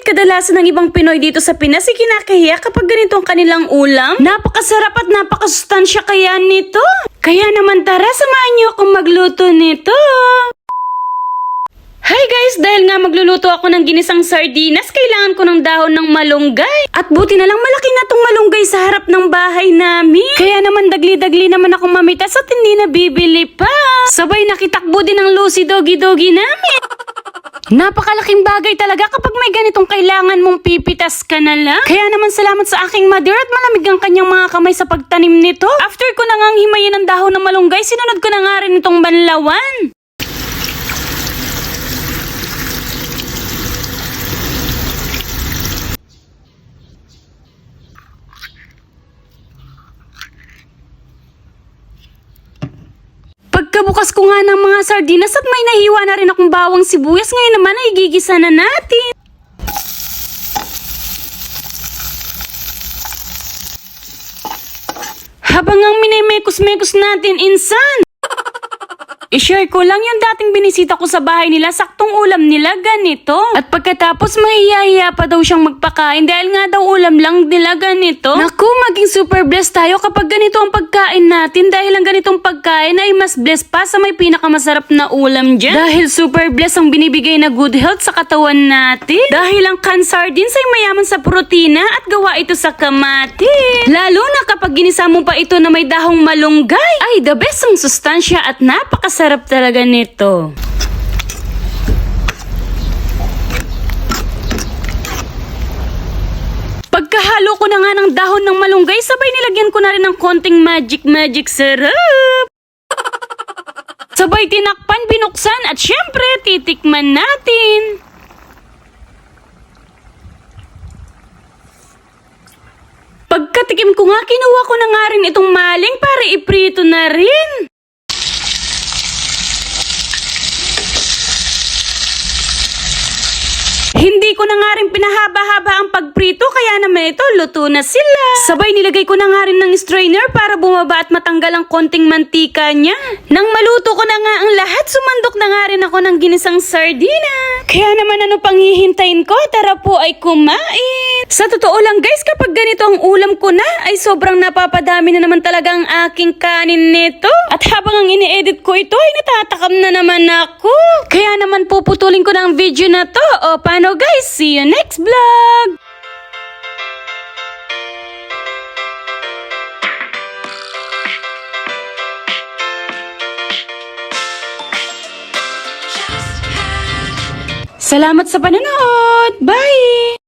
Bakit kadalasan ng ibang Pinoy dito sa Pinas ay kinakahiya kapag ganito ang kanilang ulam? Napakasarap at napakasustansya kaya nito. Kaya naman tara, samahan niyo akong magluto nito. Hi guys! Dahil nga magluluto ako ng ginisang sardinas, kailangan ko ng dahon ng malunggay. At buti na lang malaki na tong malunggay sa harap ng bahay namin. Kaya naman dagli-dagli naman akong mamitas at hindi na bibili pa. Sabay nakitakbo din ang Lucy Doggy Doggy namin. Napakalaking bagay talaga kapag may ganitong kailangan mong pipitas ka na lang. Kaya naman salamat sa aking mother at malamig ang kanyang mga kamay sa pagtanim nito. After ko na ngang himayin ang dahon ng malunggay, sinunod ko na nga rin itong banlawan. Pagkabukas ko nga ng mga sardinas at may nahiwa na rin akong bawang sibuyas, ngayon naman ay gigisa na natin. Habang ang minimekos-mekos natin, insan! I-share ko lang yung dating binisita ko sa bahay nila, saktong ulam nila ganito. At pagkatapos mahihiya pa daw siyang magpakain dahil nga daw ulam lang nila ganito. Naku, maging super blessed tayo kapag ganito ang pagkain natin dahil ang ganitong pagkain ay mas blessed pa sa may pinakamasarap na ulam dyan. Dahil super blessed ang binibigay na good health sa katawan natin. Dahil ang can sardines ay mayaman sa protina at gawa ito sa kamatis. Lalo na kapag ginisa mo pa ito na may dahong malunggay, ay the best ang sustansya at napakasarap talaga nito. Pagkahalo ko na nga ng dahon ng malunggay, sabay nilagyan ko na rin ng konting magic magic syrup. Sabay tinakpan, binuksan at syempre titikman natin. Pagkatikim ko nga, kinuha ko na nga rin itong maling para iprito na rin. Hindi ko na nga rin pinahaba-haba ang pagprito kaya naman ito luto na sila. Sabay nilagay ko na nga rin ng strainer para bumaba at matanggal ang konting mantika niya. Nang maluto ko na nga ang lahat, sumandok na nga rin ako ng ginisang sardina. Kaya naman ano pang hihintayin ko? Tara po ay kumain. Sa totoo lang guys, kapag ganito ang ulam ko na, ay sobrang napapadami na naman talaga ang aking kanin nito. At habang ang ini-edit ko ito, ay natatakam na naman ako. Kaya naman puputulin ko ng video na to. O paano guys? See you next vlog! Salamat sa panonood! Bye!